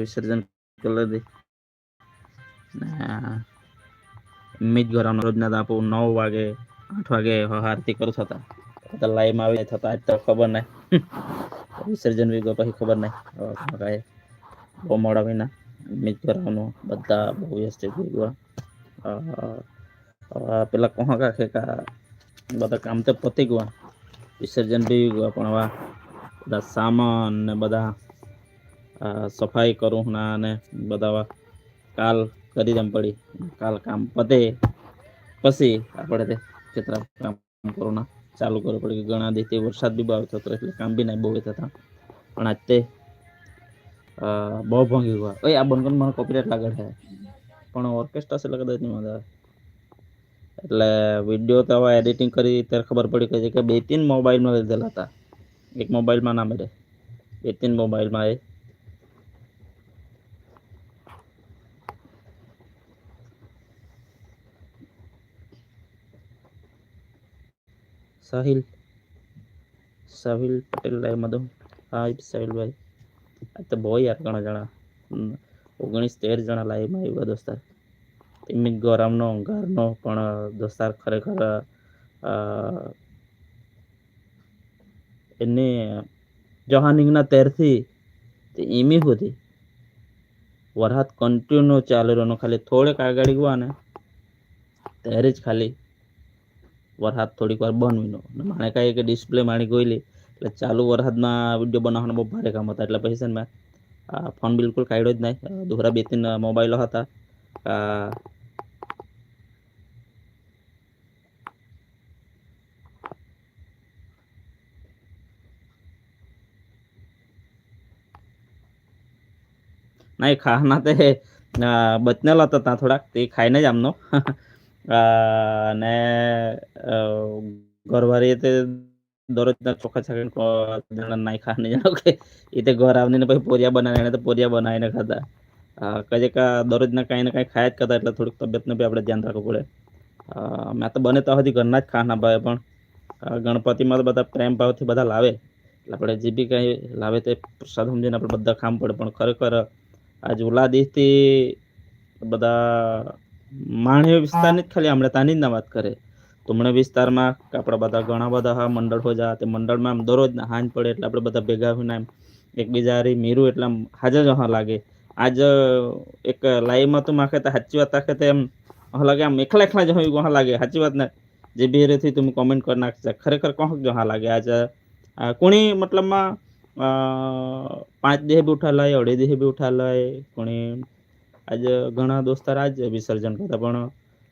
વિસર્જન કરી દે. ને. મીજ ઘરાનો રોજના તો આપણું નવ વાગે, આઠ વાગે આરતી કરું થતા તો લાઈવમાં આવી થતા આજ તો ખબર નહીં. વિસર્જન બી પછી ખબર નહીં. કાંઈ બહુ મોડા વિના મીજ ઘરાનું બધા બહુ વ્યસ્ત થઈ ગયા. પેલા કહો કાંખે કા બધા કામ તો પતી ગયા. વિસર્જન બી ગયા પણ હવે બધા સામાન ને બધા સફાઈ કરું ના ને બધા કાલ કરી દેમ પડી. કાલ કામ પતે, પછી આપણે તે ચિત્ર કામ કરવાના ચાલુ કરવું પડે ઘણા દિવસે વરસાદ બી બહુ થતો એટલે કામ બી નહીં બહુ થતા પણ આજ તે બહુ ભાંગી ગયા ઓય, આ બંધ મને કોપીરાઇટ લાગે છે. પણ ઓર્કેસ્ટ્રા છે એટલે કદાચ નહીં મજા એટલે વીડિયો તો હવે એડિટિંગ કરી ત્યારે ખબર પડી કે બે ત્રણ મોબાઈલમાં લીધેલા હતા. એક મોબાઈલમાં ના મળે. બે ત્રણ મોબાઈલમાં એ સાહિલ સાહિલ પટેલ લાઈવ મધુ હા સાહિલભાઈ. આ તો બહુ યાર ઘણા જણા. ઓગણીસ તેર જણા લાઈવમાં આવ્યા દોસ્તાર. તેમની ગૌરવનો ઘરનો પણ દોસ્તાર ખરેખર એને જહાનિંગના તેરથી તે ઈમી સુધી વરસાદ કન્ટિન્યુ ચાલુ રહ્યો. ખાલી થોડેક આગળ ગયા ને ત્યારે જ ખાલી વરસાદ થોડીક વાર બંધ વિનો માણે કાંઈ કે ડિસ્પ્લે માણી ગયેલી, એટલે ચાલુ વરસાદમાં વીડિયો બનાવવાનો બહુ ભારે કામ હતા. એટલે પછી છે ને મેં ફોન બિલકુલ કાઢ્યો જ નહીં. દોહરા બે ત્રણ મોબાઈલો હતા. નહીં, ખાના તે બચનેલા હતા ત્યાં થોડાક, તે ખાઈને જ આમનો. અ, ને ઘરવાળી તે દરરોજના ચોખા છાકીને કો- જણા નાઈ ખાને જાણો કે એ તે ઘર આવીને પછી પોરિયા બનાવી એને તો પોરિયા બનાવીને ખાતા. કજે કા દરરોજના કાંઈ ને કાંઈ ખાયા જ કરતા એટલે થોડીક તબિયતને બી આપણે ધ્યાન રાખવું પડે. મેં તો બને તો હજી ઘરના જ ખાના ભાવે પણ ગણપતિમાં તો બધા પ્રેમ ભાવથી બધા લાવે. એટલે આપણે જે બી કાંઈ લાવે તે પ્રસાદ સમજીને આપણે બધા ખામ પડે પણ ખરેખર આ જુલા દિવસથી બધા માણ્ય વિસ્તારની જ ખાલી હમણાં તાની જ ના વાત કરે. તુમણે વિસ્તારમાં કે આપણા બધા ઘણા બધા હા મંડળ હો જા તે મંડળમાં આમ દરરોજ ના હાંજ પડે એટલે આપણે બધા ભેગા થઈને એમ એકબીજા હારી મીરું એટલે આમ હાજર જ હા લાગે. આજ એક લાઈવમાં તું માખે તો સાચી વાત આખે તો એમ હા લાગે આમ એકલા એકલા જ હોય હા લાગે. સાચી વાત ને? જે બી રેથી તમે કોમેન્ટ કરી નાખશે. ખરેખર કહો જો હા લાગે? આજ કોણી મતલબમાં પાંચ દેહ બી ઉઠા લાય અઢી દેહ બી ઉઠા લાય કોણી આજ ઘણા દોસ્તાર આજ વિસર્જન કરતા, પણ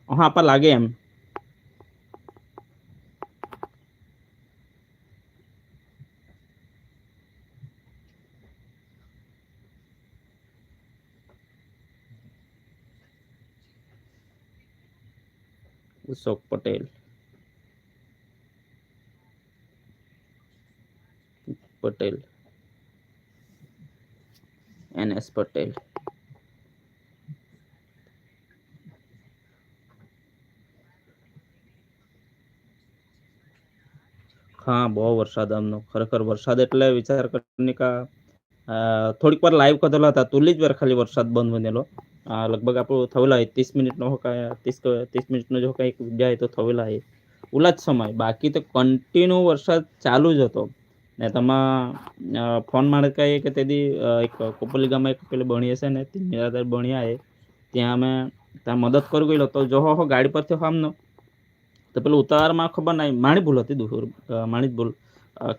હા, આપા લાગે એમ. Ashok Patel. Patel. N S Patel. હા, બહુ વરસાદ આમનો. ખરેખર વરસાદ એટલે વિચાર કરીને કા થોડીક વાર લાઈવ કરેલા હતા તુલી જ વાર ખાલી વરસાદ બંધ બનેલો. લગભગ આપણું થયેલા ત્રીસ મિનિટનો કાંઈ, ત્રીસ ત્રીસ મિનિટનો જો કાંઈક જાય તો થયેલા હોય ઉલા જ સમય. બાકી તો કન્ટિન્યુ વરસાદ ચાલુ જ હતો. ને તમા ફોન મારે કહીએ કે તેથી એક કોપલી ગામમાં એક પેલી બણી હશે ને, તે નિરાધાર બણિયા એ. ત્યાં અમે, ત્યાં મદદ કરી ગયેલો તો જો હો ગાડી પરથી આમનો. તો પેલું ઉતાવળમાં ખબર નહીં. માણી ભૂલ હતી દુહુર માણી ભૂલ.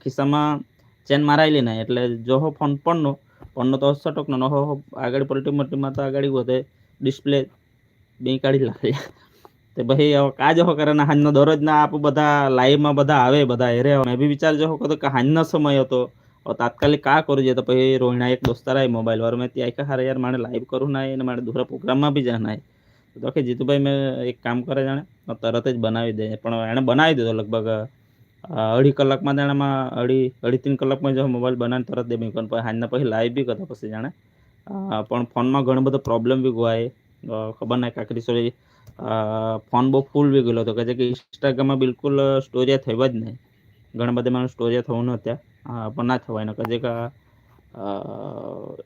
ખિસ્સામાં ચેન મારાયેલી નહીં. એટલે જો હો ફોન પડનો પડનો તો સટક નો હો આગળ પલટી મટીમાં તો આગળ વધે ડિસ્પ્લે બે કાઢી લાગે તે પછી હવે કાજ હો કરે ને, હાંજનો દરરોજ ના આપ બધા લાઈવમાં બધા આવે, બધા હેરે મેં બી વિચારજો હો કે હાંજનો સમય હતો. તાત્કાલિક કા કરું છે તો પછી રોહિણા એક દોસ્તાર આવી મોબાઈલ વાર મેં ત્યાં કે હારે યાર, મારે લાઈવ કરું ના અને મારે દુસરા પ્રોગ્રામમાં બી હે તો કે જીતુભાઈ મેં એક કામ કરે જાણે તરત જ બનાવી દે પણ એણે બનાવી દીધો લગભગ અઢી કલાકમાં જાણેમાં અઢી અઢી ત્રણ કલાકમાં જો મોબાઈલ બનાવીને તરત દે મૂક્યો પણ હાજના પછી લાઈવ બી કરતા પછી જાણે પણ ફોનમાં ઘણો બધો પ્રોબ્લેમ બી ગોવાય ખબર નહીં કાકરી સોરી ફોન બહુ ફૂલ બી ગયેલો હતો કહે છે કે ઇન્સ્ટાગ્રામમાં બિલકુલ સ્ટોરિયા થવા જ નહીં ઘણા બધા મારું સ્ટોરિયા થવું નહોતા પણ ના થવાય ને કહે છે કે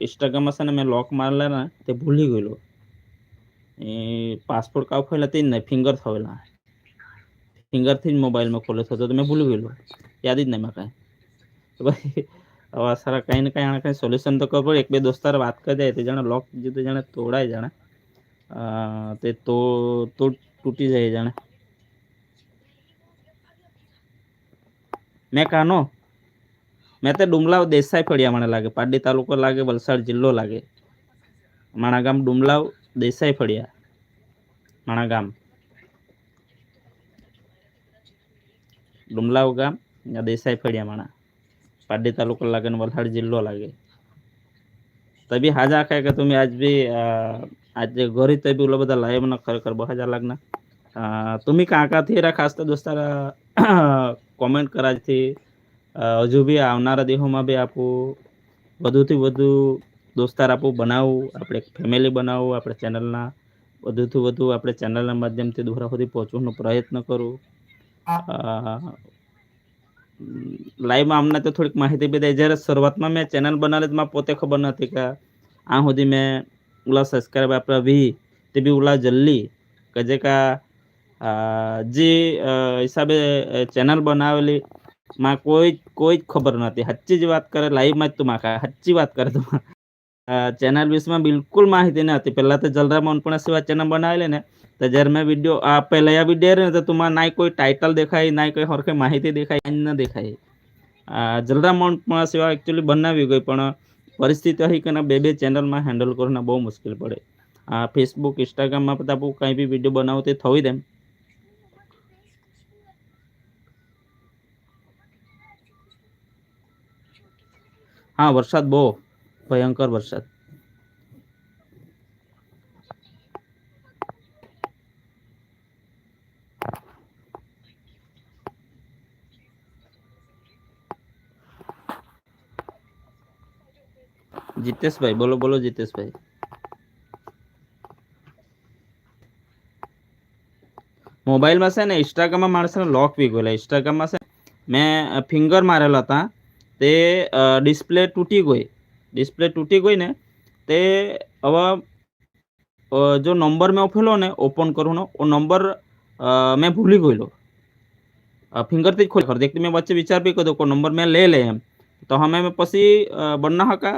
ઇન્સ્ટાગ્રામમાં છે ને મેં લોક મારેલા ને તે ભૂલી ગયેલો પાસપોર્ટ કાવ ખોલા તે જ નહીં ફિંગર થયેલા ફિંગરથી જ મોબાઈલમાં ખોલે થતો તો મેં ભૂલી ગયેલો. યાદ જ નહીં મેં કાંઈ. તો ભાઈ હવે સારા કંઈ ને કંઈ આને કંઈ સોલ્યુશન તો ખબર પડે. એક બે દોસ્તાર વાત કરી જાય તે જાણે લોક જે જાણે તોડાય જાણે. અ, તે તો તો તૂટી જાય જાણે. મેં કાનો? મેં તે ડુમલાવ દેસાઈ ફળિયા મને લાગે. પારડી તાલુકો લાગે વલસાડ જિલ્લો લાગે. માણા ગામ ડુમલાવ દેસાઈ ફળિયા માણા ગામ ડુમલાવ ગામ या देसाई फड़िया माना पाडी तालुका लागे न वलहाड जिल्हो लागे तभी हाजा काय का तुम्ही आज बी अं, आज घरी तभी उला બધા લાઈવ ના ખરેખર બહુ હાજા લાગના અ, तुम्ही કાંકાથી રા ખાસ તો દોસ્તાર કોમેન્ટ કરાજથી અ, હજુ બી આવનારા દિવસોમાં બી આપું વધુથી વધુ દોસ્તાર આપું બનાવવું આપણે ફેમિલી બનાવવું આપણે ચેનલના વધુથી વધુ આપણે ચેનલના માધ્યમથી દોરા સુધી પહોંચવાનો પ્રયત્ન કરું. લાઈવમાં અમને તો થોડીક માહિતી બી દે જ્યારે શરૂઆતમાં મેં ચેનલ બનાવી તો મને પોતે ખબર નથી કે આ સુધી મેં ઓલા સબસ્ક્રાઈબ આપણા વી તે બી ઓલા જલ્દી કે જે કા જે હિસાબે ચેનલ બનાવેલી માં કોઈ કોઈ જ ખબર નથી સાચી જ વાત કરે લાઈવમાં જ તું માં સાચી વાત કરે તું ચેનલ વિશેમાં બિલકુલ માહિતી ન હતી. પહેલાં તો જલરામ પણ સિવાય ચેનલ બનાવેલી ને, તો જ્યારે મેં વીડિયો આ પહેલાં આ વીડિયો ને, તો તુમાં ના કોઈ ટાઇટલ દેખાય, ના કોઈ હરખે માહિતી દેખાય ન દેખાય. જલરામ પણ સિવાય એકચ્યુઅલી બનાવી ગઈ, પણ પરિસ્થિતિ હતી કે બે બે ચેનલમાં હેન્ડલ કરવાના બહુ મુશ્કેલ પડે. આ ફેસબુક ઇન્સ્ટાગ્રામમાં બધા બહુ કંઈ બી વીડિયો બનાવો તે થવી દેમ. હા, વરસાદ બહુ. ભયંકર વરસાદ. જીતેશભાઈ, બોલો બોલો જીતેશભાઈ. મોબાઈલમાં છે ને ઇન્સ્ટાગ્રામમાં ને લોક બી ગયેલા ઇન્સ્ટાગ્રામમાં છે મેં ફિંગર મારેલા હતા. તે ડિસ્પ્લે તૂટી ગઈ. ડિસ્પ્લે તૂટી ગઈ ને તે હવે અ, જો નંબર મેં ઉફેલો ને ઓપન કરું ને ઓ નંબર અ, મેં ભૂલી ગયેલો ફિંગરથી જ ખોલી ખરી એક મેં વચ્ચે વિચાર બી કર્યો કોઈ નંબર મેં લઈ લે એમ તો અમે મેં પછી અ, બન્ના હકા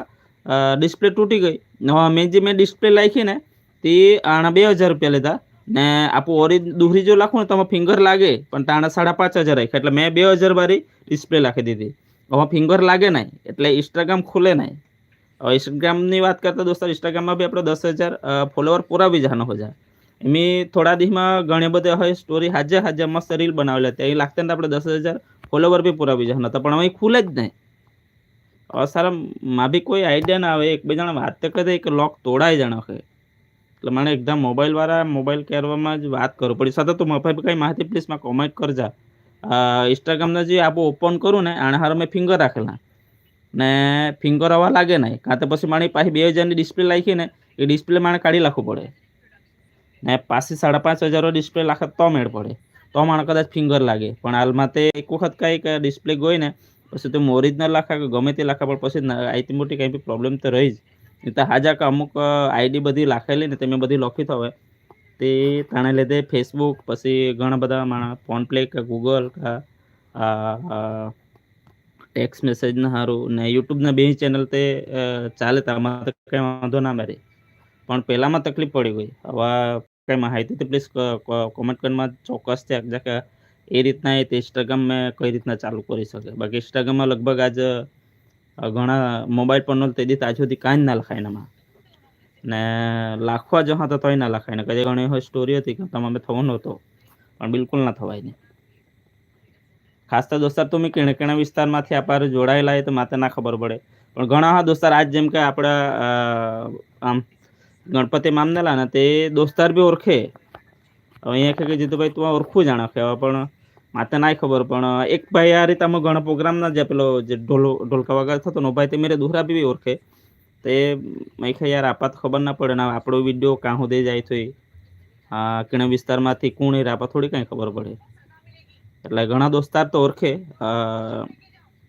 ડિસ્પ્લે તૂટી ગઈ ને હવે મેં જે મેં ડિસ્પ્લે રાખી ને તે આણા બે હજાર રૂપિયા લીધા ને આપું ઓરી દુહરી જો લાખું ને તો આમાં ફિંગર લાગે પણ તાણે સાડા પાંચ હજાર રાખ્યા એટલે મેં બે હજાર વાળી ડિસ્પ્લે રાખી દીધી હવે ફિંગર લાગે નહીં એટલે ઇન્સ્ટાગ્રામ ખુલે નહીં હવે ઇન્સ્ટાગ્રામની વાત કરતા દોસ્તો ઇન્સ્ટાગ્રામમાં બી આપણે દસ હજાર ફોલોવર પૂરા બી જવાનો હોય એમી થોડા દિવસમાં ઘણી બધી હવે સ્ટોરી હાજર હાજર મસ્ત રીલ બનાવેલા હતા. એ લાગતા આપણે દસ હજાર ફોલોવર બી પૂરા બી જવાના હતા. પણ ઈ ખુલે જ નહીં. હવે સારા, માં બી કોઈ આઈડિયા ના આવે. એકબીજાને વાત તો કરે કે લોક જાણો કે એટલે મને એકદમ મોબાઈલવાળા મોબાઈલ કેરવામાં જ વાત કરું પડી. સતત તું મફાઈ કંઈ માહિતી પ્લીઝમાં કોમેન્ટ કરજા. ઇન્સ્ટાગ્રામના જે આપો ઓપન કરું ને આણે હારો મેં ફિંગર રાખેલા. ને ફિંગર આવવા લાગે નહીં. કાં તો પછી મારી પાસે બે હજારની ડિસ્પ્લે રાખી ને એ ડિસ્પ્લે મારે કાઢી નાખવું પડે. ને પાછી સાડા પાંચ હજારો ડિસ્પ્લે લાખે તો મેળ પડે. તો મારે કદાચ ફિંગર લાગે. પણ હાલમાં તે એક વખત કંઈક ડિસ્પ્લે ગઈ ને પછી તો ઓરિજિનલ લાખા કે ગમે તે લાખા, પણ પછી આઈતી મોટી કંઈ બી પ્રોબ્લેમ તો રહી જ. નહીં તો હાજા કે અમુક આઈડી બધી લાખેલી ને તે મેં બધી લખી હવે. તે તાણે લીધે ફેસબુક પછી ઘણા બધા માણસ ફોન પ્લે કે ગૂગલ કે ટેક્સ મેસેજના સારું ને યુટ્યુબના બે ચેનલ તે ચાલે તારમાં તો કંઈ વાંધો ના મારે. પણ પહેલાંમાં તકલીફ પડી ગઈ. હવે કંઈ માહિતી તો પ્લીઝ કોમેન્ટ કરવામાં ચોક્કસ છે કે એ રીતના એ તે ઇન્સ્ટાગ્રામ મેં કઈ રીતના ચાલુ કરી શકે. બાકી ઇન્સ્ટાગ્રામમાં લગભગ આજ ઘણા મોબાઈલ પરનો તે દી આજ સુધી કાંઈ ના લખાય એનામાં. ને લાખવા જ તો તોય ના લખાય. ને કદી ઘણી એવી સ્ટોરી હતી કે તમે થવો નહોતો. પણ બિલકુલ ના થવાય ને. ખાસ તો દોસ્તાર તમે કેણે કેણા વિસ્તારમાંથી આપણે જોડાયેલા તો માતે ના ખબર પડે. પણ ઘણા હા દોસ્તાર, આજ જેમ કે આપણા આમ, ગણપતિ મામનેલા ને તે દોસ્તાર બી ઓળખે હવે અહીંયા કે જીતુભાઈ, તું ઓળખું જાણે કે પણ માતે નાય ખબર, પણ એક ભાઈ આ રીતે અમે ઘણા પ્રોગ્રામના જે પેલો જે ઢોલો, ઢોલકા વગર થતો નો ભાઈ તે મેરે દુહરા બી ઓળખે તે મેં કહે યાર આપાત ખબર ના પડે ને આપણો વીડિયો કાં સુધી જાય તો આ કિણા વિસ્તારમાંથી કોણ એ આપા થોડી કાંઈ ખબર પડે. એટલે ઘણા દોસ્તાર તો ઓળખે.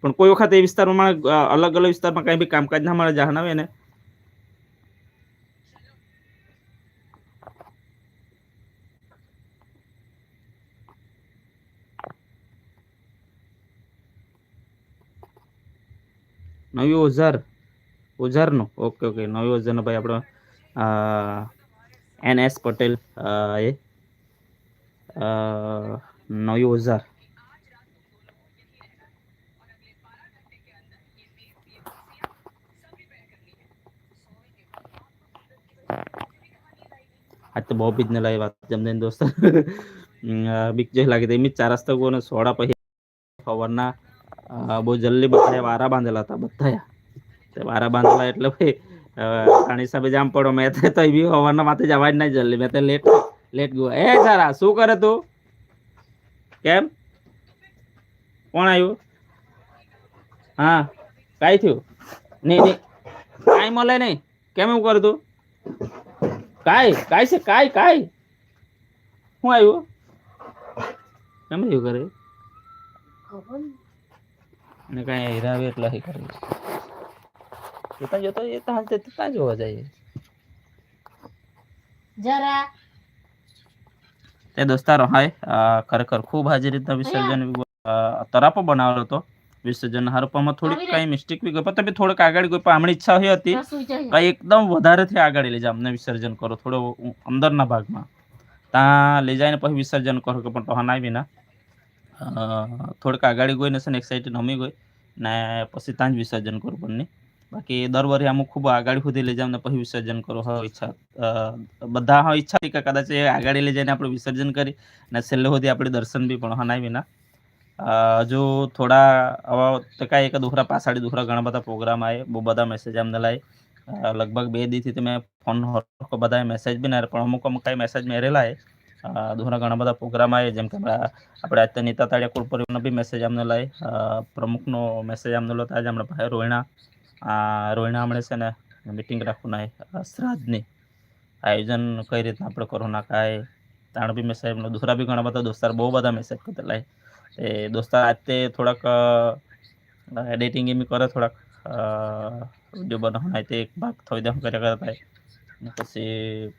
પણ કોઈ વખત એ વિસ્તારમાં અલગ અલગ વિસ્તારમાં કઈ બી કામકાજ ના મળે જાણ આવે ને. નવી ઓઝાર. ઓઝારનો? Okay okay. નવી ઓઝારનો ભાઈ આપણો એન એસ પટેલ એ. નયો હજાર આજ તો બહુ બીજ ન લાવી વાત જમદન દોસ્ત. બીક જે લાગી હતી. ચાર રસ્તા કોને સોડા પછી ખબરના બહુ જલ્દી બધા વારા બાંધેલા હતા બધા વારા બાંધેલા એટલે ભાઈ ઘણી સાબે જામ પડો. મેં તો બી હવારના માથે જવા જ નહીં જલ્દી. મેં તો લેટ લેટ ગયો. એ સારા શું કરે તું? કેમ? કોણ આવ્યું? હા, કાંઈ થયું? નહીં નહીં. કાંઈ મળે નહીં. કેમ એવું કરે તું? કાંઈ કાંઈ છે, કાંઈ કાંઈ. શું આવ્યું? કેમ એવું કરે? ને કાંઈ હેરાવે એટલા એટલે કરે? જોતા જોતા એ તો હાલ ત્યાં જોવા જાય? જરા તે દોસ્તારો હાય. ખરેખર ખૂબ હાજી રીતના વિસર્જન તરાપો બનાવેલો હતો. વિસર્જન હરપામાં થોડીક. કઈ મિસ્ટેક બી ગઈ. પણ તમે થોડુંક આગળ ગઈ પણ આમની ઈચ્છા હોય હતી કઈ એકદમ વધારેથી આગળ લઈ જા અમને વિસર્જન કરો. થોડો અંદરના ભાગમાં. ત્યાં લઈ જઈને પછી વિસર્જન કરો કે પણ તો ના આવી ના થોડીક આગળ ગઈ ને છે ને એક સાઈડ નમી ગઈ. ને પછી ત્યાં જ વિસર્જન કરું બંને બાકી દર વર્ષે અમુક ખૂબ આગળ સુધી લઈ ને પછી વિસર્જન કરો હોય ઈચ્છા બધા હા ઈચ્છા કે કદાચ એ આગળ લઈ જઈને આપણે વિસર્જન કરી ને છેલ્લે સુધી આપણે દર્શન બી પણ હનાય વિના. હજુ થોડા આવા કાંઈ એક દુખરા પાછાડી દુખરા ઘણા બધા પ્રોગ્રામ આવે બહુ બધા મેસેજ અમને લાય. લગભગ બે દીથી તમે ફોન બધા મેસેજ બી ના પણ અમુક અમુક કાંઈ મેસેજ મેરેલા અ, દુખરા ઘણા બધા પ્રોગ્રામ આવે જેમ કે આપણે આજે નીતા તાળિયા પરિવારનો બી મેસેજ અમને લાય. પ્રમુખનો મેસેજ અમને લો આજે હમણાં ભાઈ રોહિણા આ રોહિણા હમણે છે ને મિટિંગ રાખવું છે શ્રાદ્ધની આયોજન કઈ રીતના આપણે કોરોના કાંઈ. ત્રણ બી મેસેજ એમનો દુસરા બી ઘણા બધા દોસ્તાર બહુ બધા મેસેજ કરેલા લાય એ દોસ્તાર આજે થોડાક એડિટિંગ એમ કરે થોડાક. વીડિયો બનાવવાના તે એક ભાગ થઈ દે કર્યા કરતા પછી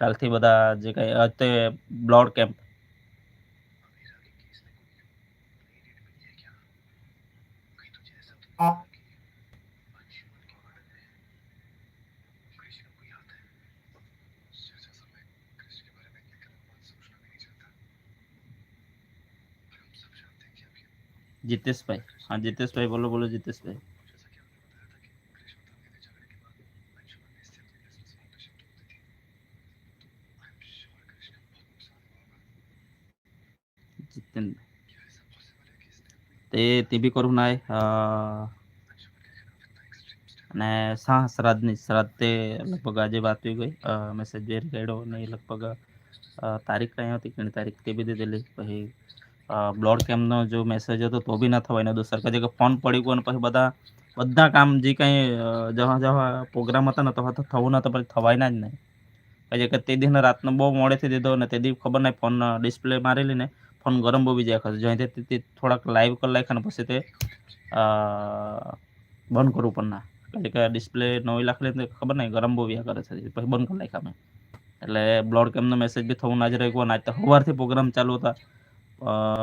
કાલથી બધા જે કંઈ અત્યારે બ્લડ કેમ્પ. જીતેશભાઈ હા જીતેશભાઈ બોલો બોલો જીતેશભાઈ જીતેન તે તે બી કરું નાય અને સા શ્રાદ્ધની શ્રાદ્ધ તે લગભગ આજે વાત થઈ ગઈ મેસેજ જે કર્યો ને લગભગ તારીખ કઈ હતી ઘણી તારીખ તે બી દીધેલી પછી બ્લોડ કેમ્પનો જો મેસેજ હતો તો બી ના થવાય, ને સરકાર જે ફોન પડી ગયો અને પછી બધા બધા કામ જે કંઈ જવા જવા પ્રોગ્રામ હતા ને તો થવું ના તો પછી થવાય ના જ નહીં. પછી કે તે દીને રાતનો બહુ મોડેથી દીધો ને તે દિવસ ખબર નહીં ફોન ડિસ્પ્લે મારી લઈને ફોન ગરમ બહુ બી જાય ખરે. જ્યાંથી તે- થોડાક લાઈવ કરી નાખ્યા ને પછી તે બંધ કરવું પણ ના. એટલે કે ડિસ્પ્લે નવી લાખલી ને ખબર નહીં, ગરમ બહુ વ્યા કરે છે. પછી બંધ કરી નાખ્યા મેં એટલે બ્લોડ કેમનો મેસેજ બી થવું ના જ રહ્યું ના તો સવારથી પ્રોગ્રામ ચાલુ હતા.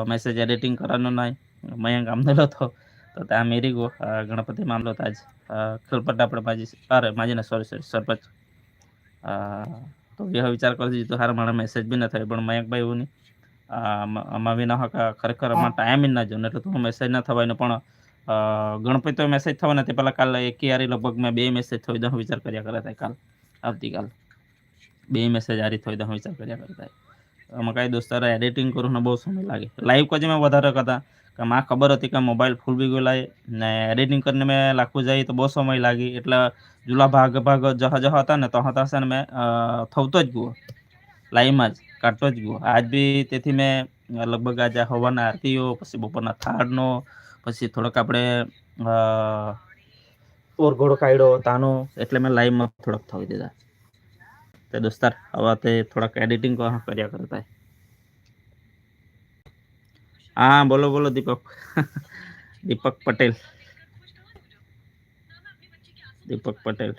મેસેજ એડિટિંગ કરવાનો નહીં મયંક આમદેલો હતો તો ત્યાં મેરી અ, ગણપતિ મામલો તાજ ખલપટ્ટા પણ માજી અરે માજીને સોરી સોરી સરપંચ. તો એ વિચાર કરજો તો હારા મારા મેસેજ બી ન થાય પણ મયંકભાઈ એવું નહીં આમાં વિના ના ખરેખર અમારા ટાઈમ ના જો એટલે તો મેસેજ ના થવાય ને પણ ગણપતિ તો મેસેજ થવા નથી પહેલાં કાલે એક યારી લગભગ મેં બે મેસેજ થઈ દઉં વિચાર કર્યા કર્યા હતા કાલ. આવતીકાલ બે મેસેજ આરી થઈ દઉં વિચાર કર્યા કરતા. આમાં કાંઈ દોસ્તારો એડિટિંગ કરું ને બહુ સમય લાગે. લાઈવ કજે મેં વધારે કરતા. કે માં ખબર હતી કે મોબાઈલ ફૂલ બી ગયો લાય ને એડિટિંગ કરીને મેં લાખવું જાય તો બહુ સમય લાગી. એટલે જુલા ભાગ ભાગ જહા જહા હતા ને તો હતા છે ને મેં થવતો જ ગયો. લાઈવમાં જ કાઢતો જ ગયો. આજ બી તેથી મેં લગભગ આજે હવાના આરતીઓ, પછી બપોરના થાળનો, પછી થોડોક આપણે ઓરઘોડો કાઢ્યો, તાનો, એટલે મેં લાઈવમાં થોડોક થવી દીધા. તે દોસ્તાર, હવે તે થોડાક એડિટિંગ કર્યા કરતા હા, બોલો બોલો દીપક. દીપક પટેલ. દીપક પટેલ.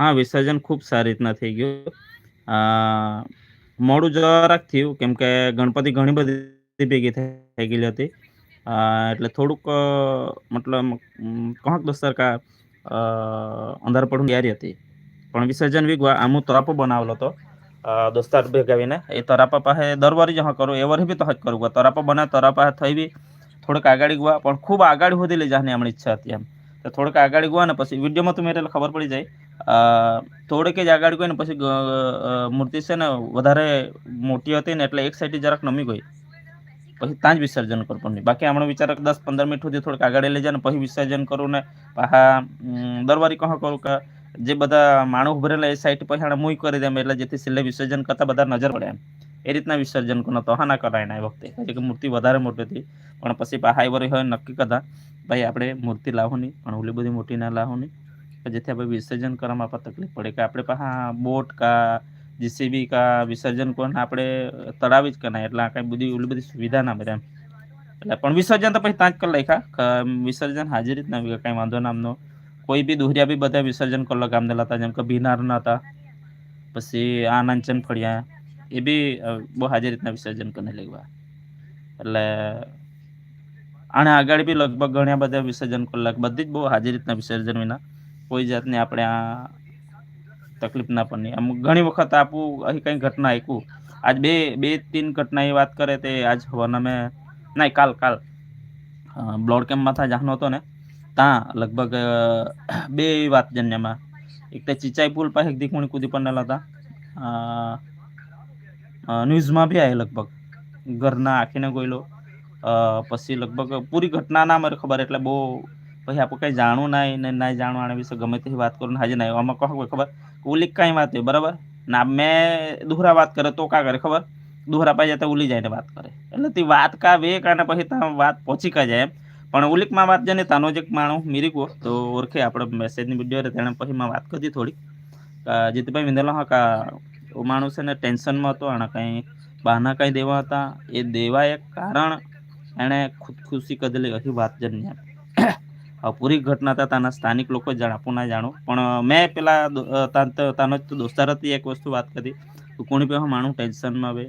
હા, વિસર્જન ખૂબ સારી રીતના થઈ ગયું. મોડું જરાક થયું, કેમ કે ગણપતિ ઘણી બધી ભેગી થઈ ગયેલી હતી. એટલે થોડુંક મતલબ કહક દોસ્તર કા અંધાર પડું તૈયારી હતી. પણ વિસર્જન વીગવા, આમું તરાપો બનાવેલો હતો. દોસ્તાર ભેગાવીને એ તરાપા પાસે દર વારી જ હા કરું, એ વરી બી તો જ કરું. તરાપા બના તરાપા થઈ બી થોડુંક આગળ ગયા પણ ખૂબ આગળ સુધી લઈ જવાની એમની ઈચ્છા હતી એમ. તો થોડુંક આગળ ગયા ને પછી વિડીયોમાં તો મેં ખબર પડી જાય થોડેક જ આગળ ગઈ ને પછી મૂર્તિ છે ને વધારે મોટી હતી ને એટલે એક સાઈડ જરાક નમી ગઈ. પછી ત્યાં જ વિસર્જન કરવું બાકી હમણાં વિચાર દસ પંદર મિનિટ સુધી થોડીક આગળ લઈ જાય ને પછી વિસર્જન કરું ને પાછા દરવારી કહો કરું કે જે બધા માણસ ઉભરેલા એ સાઈડ પછી હાણે મુઈ કરી દેમ એટલે જેથી છેલ્લે વિસર્જન કરતા બધા નજર પડે એમ. એ રીતના વિસર્જન કરનો તો હા ના કરાય ના એ વખતે. કારણ કે મૂર્તિ વધારે મોટી હતી, પણ પછી પાહા વરી હોય નક્કી કરતા ભાઈ આપણે મૂર્તિ લાવો નહીં, પણ ઓલી બધી મોટી ના લાવો જેથી આપણે વિસર્જન કરવામાં આપણને તકલીફ પડે કે આપણે પાછા બોટ કા જીસીબી કા વિસર્જન કોણ આપણે તળાવી જ કરાય એટલે આ કાંઈ બધી ઓલી બધી સુવિધા ના મળે એટલે પણ વિસર્જન તો પછી ત્યાં જ કરી લખ્યા વિસર્જન હાજરી જ ના કાંઈ વાંધો નામનો કોઈ બી દોહરિયા બી બધા વિસર્જન કરલો ગામને હતા જેમ કે ભીનારના હતા, પછી આનંદચંદ ફળિયા, એ બી બહુ હાજરી રીતના વિસર્જન કરીને લેવા એટલે આને આગળ બી લગભગ ઘણા બધા વિસર્જન કલાક બધી જ બહુ હાજર રીતના વિસર્જન વિના. કોઈ જાતની આપણે આ તકલીફ ના પડની આમ ઘણી વખત આપું અહીં કંઈ ઘટના આપ્યું આજ બે બે ત્રણ ઘટનાની વાત કરે તે આજ સવારના મેં ના કાલ કાલ. બ્લોડ કેમ્પમાં થા જાહનો હતો ને, ત્યાં લગભગ બે એવી વાત જન્યમાં એક તો ચિચાઈ પુલ પાસે દીકુણી કૂદી પડેલા હતા. ન્યૂઝમાં બી આવે લગભગ. ઘરના આખીને ગયેલો. પછી લગભગ પૂરી ઘટના ના મારે ખબર એટલે બહુ પછી આપણે કંઈ જાણવું ના ને ના જાણવું આના વિશે ગમે તેવી વાત કરું ને હાજર ના આમાં કહો ખબર? ઉલી કાંઈ વાત હોય, બરાબર? ના મેં દુહરા વાત કરે તો કા કરે, ખબર? દુહરા પાસે જતા ઉલી જાય ને વાત કરે. એટલે તે વાત કા વે કાને પછી ત્યાં વાત પહોંચી કા જાય એમ. પણ ઉલીકમાં વાત જાને તાનો જ એક માણસ મીરીકો તો ઓળખે આપણે મેસેજની વીડિયો રહે તેણે પછી મેં વાત કરી થોડી જીતુભાઈ વિંદેલો હા, કા ઓ માણસ છે ને ટેન્શનમાં હતો અને કંઈ બહાના કંઈ દેવા હતા. એ દેવા એક કારણ એણે ખુદખુશી કરેલી હતી વાત જન્ય હવે પૂરી ઘટના હતા ત્યાંના સ્થાનિક લોકો જ ના જાણો. પણ મેં પેલા તાન તાનો જ દોસ્તાર હતી એક વસ્તુ વાત કરી. તો કોણી પાસે માણું ટેન્શનમાં આવે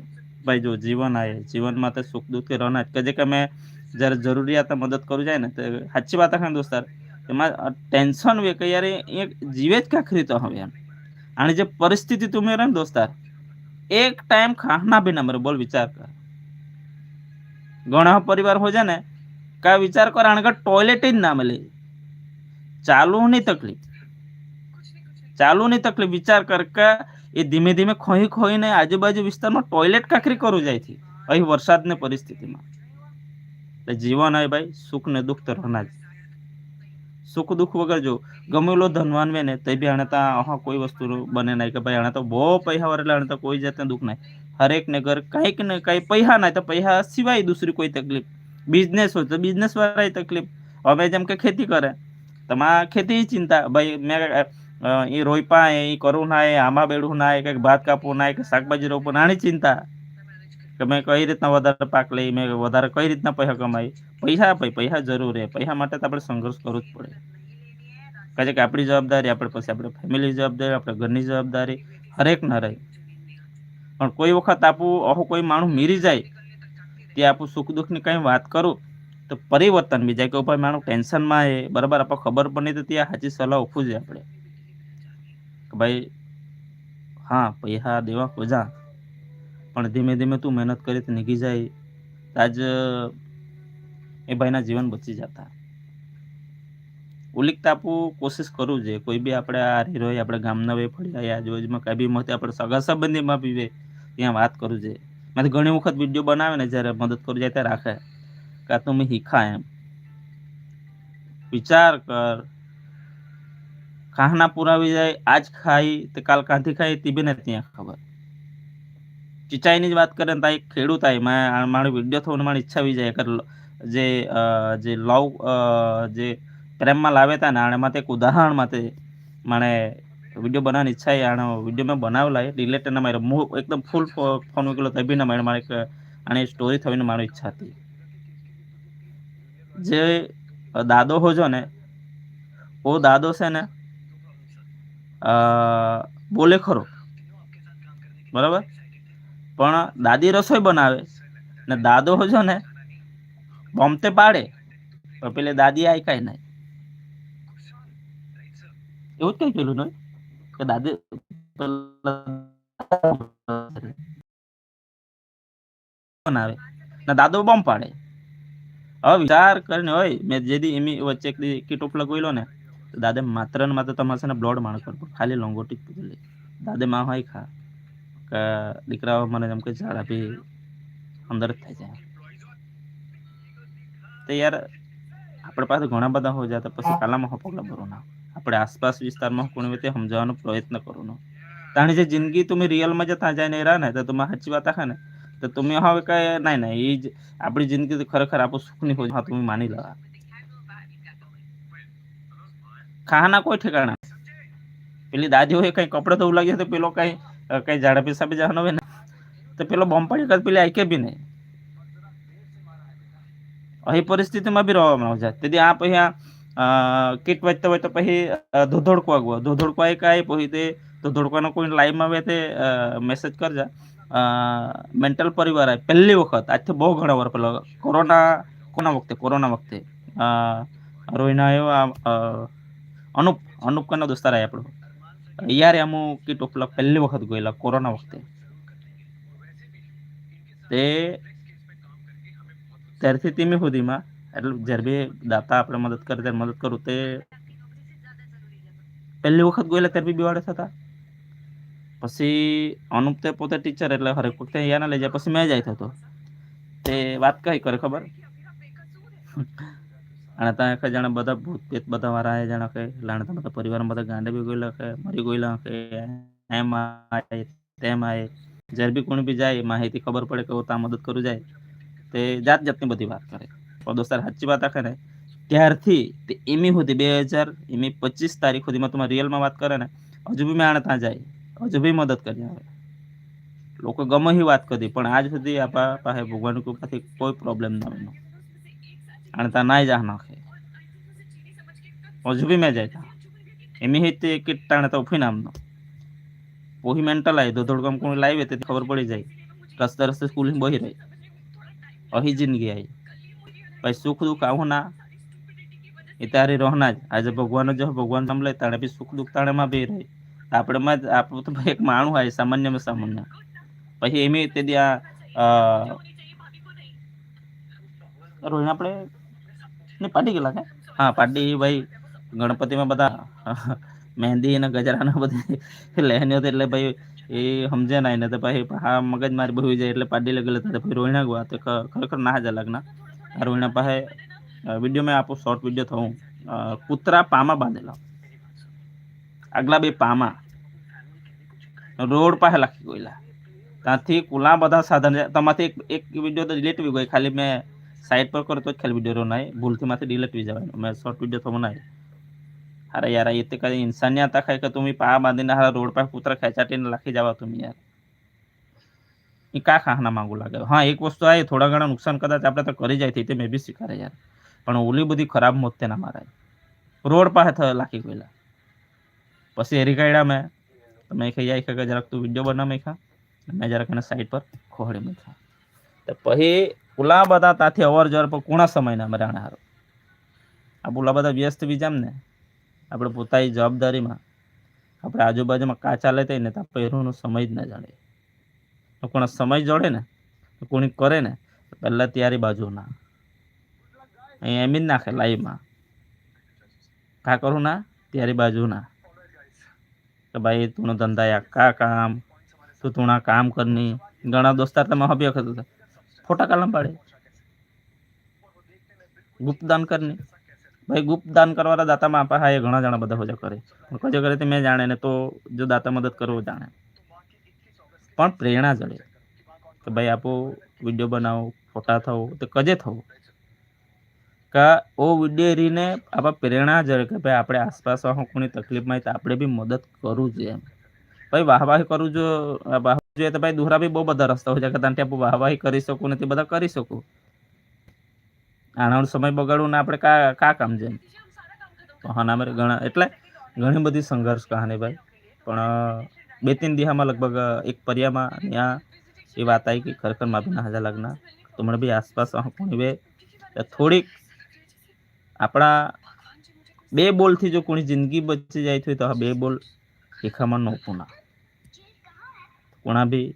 ભાઈ, જો જીવન આવે જીવનમાં તો સુખ દુઃખ કે રહેવાના જ કે જે કે મેં જ્યારે જરૂરિયાત મદદ કરું જાય ને, તો સાચી વાત હા દોસ્તાર. એમાં ટેન્શન વે કે યાર એ જીવે જ કાખરી તો હવે એમ. અને જે પરિસ્થિતિ તું રહે ને દોસ્તાર. એક ટાઈમ ખાના બી ના મરે, બોલ વિચાર કર. ઘણા પરિવાર હો જાય ને કા વિચાર કર, આને ટોયલેટ જ ના મળે. ચાલુ ની તકલીફ. ચાલુ ની તકલીફ. વિચાર કર કે એ ધીમે ધીમે ખોઈ ખોઈને આજુબાજુ વિસ્તારમાં ટોયલેટ કાકરી કરું જાય છે. અહીં વરસાદની પરિસ્થિતિમાં. એટલે જીવન હોય ભાઈ, સુખ ને દુઃખ તો રહેના જ. સુખ દુઃખ વગર જો ગમેલો ધનવાન વે ને તે બી આને ત્યાં હા કોઈ વસ્તુ બને નહીં કે ભાઈ આને તો બહુ પૈસા વર, એટલે આને તો કોઈ જાતને દુઃખ નહીં. હરેક ને ઘર કંઈક ને કંઈ પૈસા નહીં તો પૈસા સિવાય દૂસરી કોઈ તકલીફ બિઝનેસ હોય તો બિઝનેસ વાળાય તકલીફ. હવે જેમ કે ખેતી કરે તમારે ખેતી ચિંતા, ભાઈ મેં એ રોઈપા એ કરું ના એ આમાં બેડું ના એ કંઈક ભાત કાપવું ના કે શાકભાજી રોપવું નાની ચિંતા. કે મેં કઈ રીતના વધારે પાક લઈ, મેં વધારે કઈ રીતના પૈસા કમાઈ? પૈસા ભાઈ પૈસા જરૂર છે પૈસા માટે તો આપણે સંઘર્ષ કરવો જ પડે. કારણ કે આપણી જવાબદારી, આપણે પછી આપણે ફેમિલી જવાબદારી, આપણે ઘરની જવાબદારી, હરેક ન રહે. પણ કોઈ વખત આપવું અહો કોઈ માણસ મીરી જાય તે આપણું સુખ દુઃખની કંઈ વાત કરું, તો પરિવર્તન બી. જાય કે ભાઈ માણસ ટેન્શનમાં એ, બરાબર આપણે ખબર પણ તો ત્યાં સાચી સલાહ ઓખું જોઈએ આપણે. ભાઈ, હા પૈસા દેવા, ખોજા. પણ ધીમે ધીમે તું મહેનત કરી તો નીકળી જાય. આજ, એ ભાઈના જીવન બચી જતા. ઉલ્લેખ આપવું કોશિશ કરવું જોઈએ કોઈ બી આપણે આ હીરો આપણે ગામના વે ફળ્યા, આજુબાજુમાં કાંઈ બી મતે આપણે સગા સંબંધીમાં બી ત્યાં વાત કરવું જોઈએ મારે ઘણી વખત વીડિયો બનાવે ને જ્યારે મદદ કરું જાય ત્યારે રાખે. કે આ તો મેં શીખા એમ. વિચાર કર. કાહના પુરાવી જાય, આજ ખાઈ, તે કાલ કાંથી ખાઈ, તે બી નથી ખબર. ચિંચાઈની જ વાત કરે ને ત્યાં એક ખેડૂત આવી મેં મારો વીડિયો થવાનો મારી ઈચ્છા આવી જાય જે જે લવ જે પ્રેમમાં લાવે તા ને આણે માટે એક ઉદાહરણ માટે મને વીડિયો બનાવવાની ઈચ્છા એ આનો વીડિયો મેં બનાવેલા ડિલેટ ના મારે મુ એકદમ ફૂલ ફોન મૂકેલો તો બી ના મારે મારે આની સ્ટોરી થઈને મારી ઈચ્છા હતી. જે દાદો હોજો ને, ઓ દાદો છે ને બોલે ખરો. બરાબર? પણ દાદી રસોઈ બનાવે ને દાદો હોજો ને બોમતે પાડે, પણ પેલે દાદી આઈ કાંઈ નહીં. એવું જ કઈ પેલું નહીં કે દાદી બનાવે. ને, દાદો બમ પાડે. હવે વિચાર કરીને હોય મેં જે દી એમી વચ્ચે એક દી કીટ ઉપલા ને દાદે માત્ર ને માત્ર તમારે છે ને બ્લોડ માણ કરતો ખાલી લોંગોટી જ પીધેલી દાદે માં હોય ખા. કે દીકરાઓ મને જેમ કે ઝાડ આપી અંદર જ થઈ જાય તો યાર, આપણે પાસે ઘણા બધા જાય તો પછી કાલામાં હો પગલા ભરો ના આપણે આસપાસ વિસ્તારમાં કોણ રીતે સમજાવવાનો પ્રયત્ન કરું નો તાણી જે જિંદગી તમે રિયલમાં જતા જાય ને રહ્યા ને, તો તમે સાચી વાત આખા ને? તો તમે હવે કઈ નહીં ના, એ જ આપણી જિંદગી તો ખરેખર આપણું સુખની હોય તમે માની લેવા ખાના કોઈ ઠેકાણા પેલી દાદી હોય કઈ કપડે તો લાગ્યા તો પેલો કઈ કઈ ઝાડા પીસાબી જવાનો હોય ને? તો પેલો બોમ્બ પડી કરે પેલી આઈકે બી નહીં. અહીં પરિસ્થિતિમાં બી રહેવામાં જાય. તેથી આ પછી કીટ વાંચતા હોય તો પછી ધોધોડકો આગવો. ધોધોડકો એક આવી પછી તે ધોધોડકોનો કોઈ લાઈવમાં આવે તે મેસેજ કરજા. મેન્ટલ પરિવાર આવે પહેલી વખત. આજથી બહુ ઘણા વાર પેલો કોરોના, કોના વખતે? કોરોના વખતે. રોહિના આવ્યો આ અનુપ. અનુપ કનો દોસ્તાર આવે આપણો. યાર અમુ કીટ ઉપલા પહેલી વખત ગયેલા કોરોના વખતે. તે, ત્યારથી ધીમે સુધીમાં એટલે જ્યારે બી દાતા આપણે મદદ કરે ત્યારે મદદ કરું તે પહેલી વખત ગયેલા ત્યારે બી બિવાડે થતા પછી અનુપ તે પોતે ટીચર એટલે હરેક વખતે અહીંયા ના લઈ જાય, પછી મેં જાય થતો. તે વાત કઈ કરે ખબર? અને ત્યાં કઈ જાણે બધા ભૂત પેત બધા વાળા આયા જાણે કે લાણે તો બધા પરિવારમાં બધા ગાંડે બી ગયેલા કે, મરી ગયેલા કે, એમ આય, તેમ આય. જ્યારે બી કોઈ બી જાય, માહિતી ખબર પડે કે ત્યાં મદદ કરું જાય. તે જાત જાતની બધી વાત કરે. પણ દોસ્તાર સાચી વાત આખે ને ત્યારથી તે એમી સુધી બે હજાર એમી પચીસ તારીખ સુધીમાં તમે રિયલમાં વાત કરે ને, હજુ બી મેં આણે ત્યાં જાય. હજુ બી મદદ કરી આવે. લોકો ગમે એ વાત કરી પણ આજ સુધી આપણા પાસે ભગવાનની કૃપાથી કોઈ પ્રોબ્લેમ ના બન્યો. અને ત્યાં નાય જા નાખે. હજુ બી મેં જાય ત્યાં. એમી હિત કીટ તાણે તો ઉફી નામનો. પોહી મેન્ટલ આવી, ધોધોડ કામ કોણ લાવી તેથી ખબર પડી જાય. રસ્તે રસ્તે સ્કૂલ બહી રહી. અહી જિંદગી આવી. સુખ દુઃખ આવું ના. એ તારી રહના જ. આજે ભગવાન જો ભગવાન લે તાણે બી સુખ દુઃખ તાણે માં બે રહે. આપણે માં આપણું તો એક માણું હોય સામાન્યમાં સામાન્ય. પછી એમ તે અ, રોહિણ આપણે ને પાડી ગયેલા કે? હા પાડી ભાઈ. ગણપતિમાં બધા મહેંદી અને ગજરાના બધી લહેની હતી એટલે ભાઈ એ સમજે ના. એને તો પછી હા મગજ મારી બહુ જાય એટલે પાડી લગેલા હતા. પછી રોહિણા ગયા તો ખરેખર ના જ લગ્ન રોહિણા પાસે વીડિયો મેં આપું શોર્ટ વીડિયો થવું. કૂતરા પામા બાંધેલા. આગલા બે પામા. રોડ પાસે લાખી ગયેલા. ત્યાંથી કુલા બધા સાધન. તમારથી એક એક વીડિયો તો ડિલીટ બી ગઈ. ખાલી મેં સાઈડ પર કરો તો જ ખાલી વીડિયો નાય ભૂલથી માંથી ડિલીટ બી જવાનું. મેં શોર્ટ વીડિયો થવો નહીં અરે યાર એ તે કઈ ઇન્સાનિયત ખાય કે તમે પા બાંધીને હારા રોડ પર કૂતરા ખેંચાટીને લખી જવા તમે યાર. એ કા ખાના માંગુ લાગે? હા, એક વસ્તુ આ થોડા ઘણા નુકસાન કદાચ આપણે તો કરી જાય, તે મેં બી સ્વીકારે યાર. પણ ઓલી બધી ખરાબ મોત તેના મારા. રોડ પાસે થયો લાખી ગયેલા. પછી એરી કાઢ્યા મેં. તો મેં ખાઈ જાય કે જરાક તું વીડિયો બના મેં ખા મેં જરાક એને સાઈડ પર ખોહડી મેં ખા તો પછી ઓલા બધા ત્યાંથી અવર જવર પર કોણા સમયના અમે રાણા હારો? આ બોલા બધા વ્યસ્ત બી જામ ને. આપણે પોતાની જવાબદારીમાં, આપણે આજુબાજુમાં કાચા ચાલે થઈને ને, તો પહેરોનો સમય જ ના જાણે. લોકોનો સમય જોડે ને કોણી કરે ને પહેલાં ત્યારી બાજુના. અહીંયા અહીં એમ જ નાખે લાઈવમાં કા કરું ના? ત્યારી બાજુના. કે ભાઈ, તું ધંધા કા કામ? તું તુણા કામ કરની? ઘણા દોસ્તાર તમે હબી વખત. ફોટા કલમ પાડે ગુપ્તદાન કરની. ભાઈ, ગુપ્તદાન કરવાના દાતામાં આપા હા એ ઘણા જણા બધા હોજા કરે. કજો કરે તે મેં જાણે ને તો જો દાતા મદદ કરવો જાણે. પણ પ્રેરણા જડે. કે ભાઈ આપો વીડિયો બનાવો, ફોટા થવો તો કજે થવું કા ઓ વીડિયો રીને આપણા પ્રેરણા જડે કે ભાઈ આપણે આસપાસ કોની તકલીફમાં તો આપણે બી મદદ કરવું જોઈએ ભાઈ વાહવાહી કરવું જો વાહવાહી જોઈએ તો ભાઈ દુહરા બી બહુ બધા રસ્તા હોય છે. કે ત્યાં આપણે વાહવાહી કરી શકું ને તે બધા કરી શકું. આનાનો સમય બગાડવું ને આપણે કા કા કામ એમ? તો હા ના ઘણા, એટલે ઘણી બધી સંઘર્ષ કહાની ભાઈ. પણ બે ત્રણ દિહામાં લગભગ એક પરિયામાં ત્યાં એ વાત આવી કે ખરેખર માભી ના હાજર લગ્ન તો મને બી આસપાસ કોણી બે થોડીક આપણા બે બોલથી જો કોણી જિંદગી બચી જાય તો આ બે બોલ એખામાં નો. પુના કોણા બી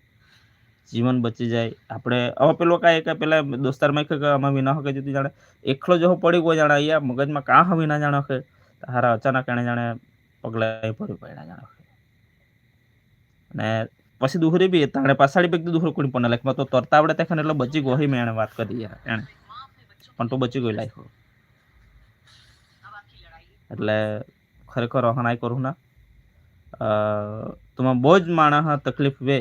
જીવન બચી જાય. આપણે, હવે પેલો કાંઈ કે પેલા દોસ્તારમાં કે અમે વિના હકે જતી જાણે એકલો જો પડી ગયો જાણે, અહીંયા મગજમાં કાં હવે ના જાણે હકે હારા અચાનક એને જાણે પગલા પડ્યું પડ્યા જાણે. ને પછી દુહરી બી તાણે પાછાડી બેગ દુહરો કોણી પણ લાઈફમાં તો તરતા આવડે ત્યાં એટલે બચી ગયો મેં એણે વાત કરી યાર, એણે. પણ તો બચી ગઈ લાઈફ. એટલે ખરેખર અહનાય કરું ના. તમારે બહુ જ હા તકલીફ વે.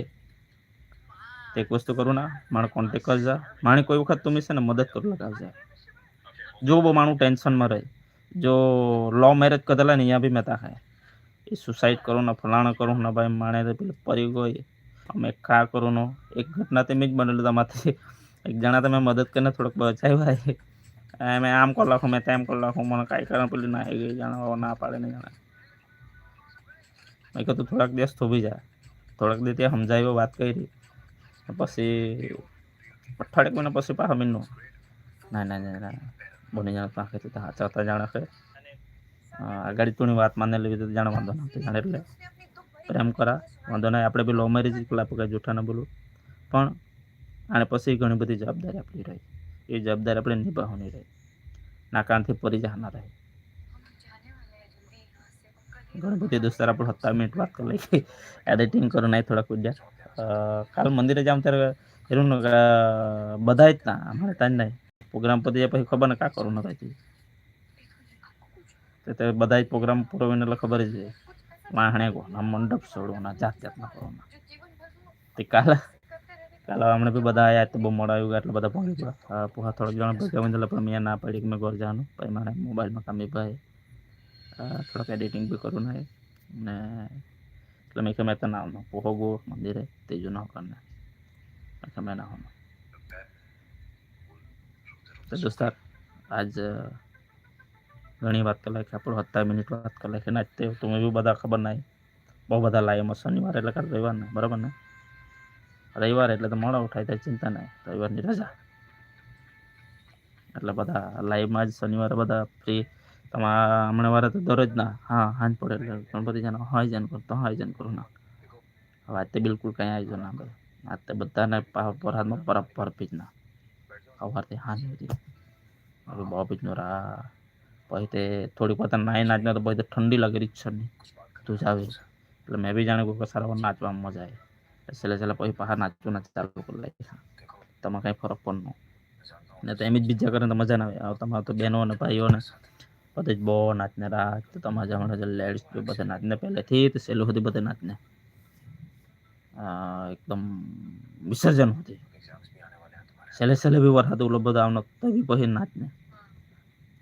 તો એક વસ્તુ કરું ના માણે કોન્ટેક કરજા. માણે કોઈ વખત તમે છે ને મદદ કરું લગાવજા. જો બહુ માણું ટેન્શનમાં રહે. જો લો મેરેજ કરેલા ને અહીંયા બી મેં તાહે એ સુસાઇડ કરું ને ફલાણા કરું ને ભાઈ માણે પેલું પરી ગઈ અમે કા કરું એક ઘટના તમે જ બનેલું તમારાથી એક જણા તમે મદદ કરીને થોડોક બચાવ્યા મેં આમ કરી નાખું, મેં તેમ કરી નાખું. મને કાંઈ કારણ પેલું ના ગઈ, જાણે ના પાડે નહીં જાણે. મેં કીધું થોડાક દિવસ થોભી જાય થોડાક દિવસ ત્યાં સમજાવ્યો, વાત કરી. પછી અઠવાડિયે મહિના પછી પાછા મીનું ના ના ના બની જાણે પાસેથી તો હાચા હતા જાણે કે આગળ તુણી વાત માને લેવી તો જાણે વાંધો નથી જાણે એટલે પ્રેમ કરા, વાંધો નહીં આપણે બી લો મેરેજ પેલા કાંઈ જૂઠા ન બોલું. પણ આને પછી ઘણી બધી જવાબદારી આપણી રહી. એ જવાબદારી આપણે નિભાવવાની રહી. ના કારણથી પરી જા ના રહે. ઘણી બધી દોસ્તાર આપણે સત્તર મિનિટ વાત કરી લઈ એડિટિંગ કરું નહીં થોડાક ઉદ્યા કાલ મંદિરે જામ ત્યારે એનું બધા જ ના, અમારે ત્યાં નહીં. પ્રોગ્રામ પતી જાય પછી ખબર ને, કા કરું નથી તે બધા જ પ્રોગ્રામ પૂરો એટલે ખબર જ છે વાહણે કોના મંડપ છોડવાના જાત જાતના કરવાના તે કાલે કાલે હમણાં બી બધા આવ્યા તો બહુ મોડા આવ્યું એટલે બધા પહોંચી ગયા પોહા થોડાક જણા ભેગા હોય પણ મેં ના પાડી કે મેં ઘર જવાનું. પછી મારે મોબાઈલમાં કામ ભાઈ થોડાક એડિટિંગ બી કરું ને. ને એટલે મેં કે તો ના આવનો પોહો ગો મંદિરે, તેજો ના કરને મેં મેં ના આવનો તો દોસ્તાર આજ ઘણી વાત કરી કે આપણું સત્તર મિનિટ વાત કરી કે નાચતે તમે બી બધા ખબર નહીં બહુ બધા લાઈવમાં શનિવાર એટલે કાલે રવિવાર ને, બરાબર ને? રવિવાર એટલે તો મોડા ઉઠાય થાય ચિંતા નહીં રવિવારની રજા. એટલે બધા લાઈવમાં જ શનિવારે બધા ફ્રી તમારા હમણાં વારે તો દરરોજ ના, હા હાંજ પડે એટલે ગણપતિ જાનો હા આયોજન કરું, તો હા જન કરું, ના. હવે આજે બિલકુલ કંઈ આયોજન ના, ભાઈ. આજે બધાને પરહાદમાં પરબ પર જ ના. સવારથી હાંજ સુધી. હવે બહુ બીજનો રા પછી તે થોડીક વાર નાઈ નાચને તો પછી ઠંડી લાગે નહીં તું જાવી એટલે મેં બી જાણે કોઈ સારા નાચવામાં મજા આવે. છેલ્લે છેલ્લે પછી પાછા નાચવું નાચ ચાલુ કરી લાગી તમારે કાંઈ ફરક પણ ન ને તો એમ જ બીજા કરે તો મજા ના આવે. તમારે તો બહેનો અને ભાઈઓ ને બધે જ બહુ નાચને રાત, તો તમારે જવાનું છે લેડીઝ બધા નાચને. પહેલેથી તો સહેલું સુધી બધે નાચને. એકદમ વિસર્જન હતી છેલ્લે છેલ્લે બી વરસાદ ઓલો બધા આવનો, તો બી પછી નાચને.